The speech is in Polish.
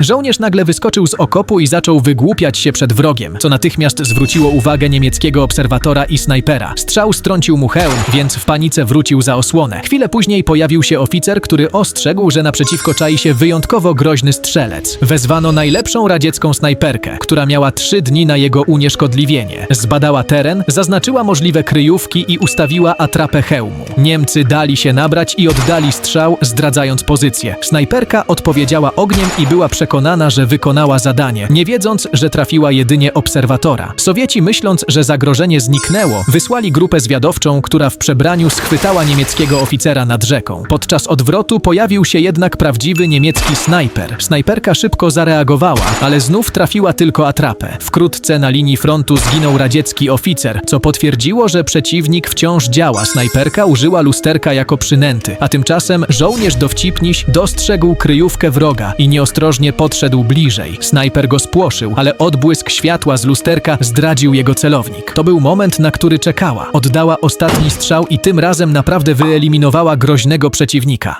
Żołnierz nagle wyskoczył z okopu i zaczął wygłupiać się przed wrogiem, co natychmiast zwróciło uwagę niemieckiego obserwatora i snajpera. Strzał strącił mu hełm, więc w panice wrócił za osłonę. Chwilę później pojawił się oficer, który ostrzegł, że naprzeciwko czai się wyjątkowo groźny strzelec. Wezwano najlepszą radziecką snajperkę, która miała trzy dni na jego unieszkodliwienie. Zbadała teren, zaznaczyła możliwe kryjówki i ustawiła atrapę hełmu. Niemcy dali się nabrać i oddali strzał, zdradzając pozycję. Snajperka odpowiedziała ogniem i była przekonana, że wykonała zadanie, nie wiedząc, że trafiła jedynie obserwatora. Sowieci, myśląc, że zagrożenie zniknęło, wysłali grupę zwiadowczą, która w przebraniu schwytała niemieckiego oficera nad rzeką. Podczas odwrotu pojawił się jednak prawdziwy niemiecki snajper. Snajperka szybko zareagowała, ale znów trafiła tylko atrapę. Wkrótce na linii frontu zginął radziecki oficer, co potwierdziło, że przeciwnik wciąż działa. Snajperka użyła lusterka jako przynęty, a tymczasem żołnierz dowcipniś dostrzegł kryjówkę wroga i nieostrożnie podszedł bliżej. Snajper go spłoszył, ale odbłysk światła z lusterka zdradził jego celownik. To był moment, na który czekała. Oddała ostatni strzał i tym razem naprawdę wyeliminowała groźnego przeciwnika.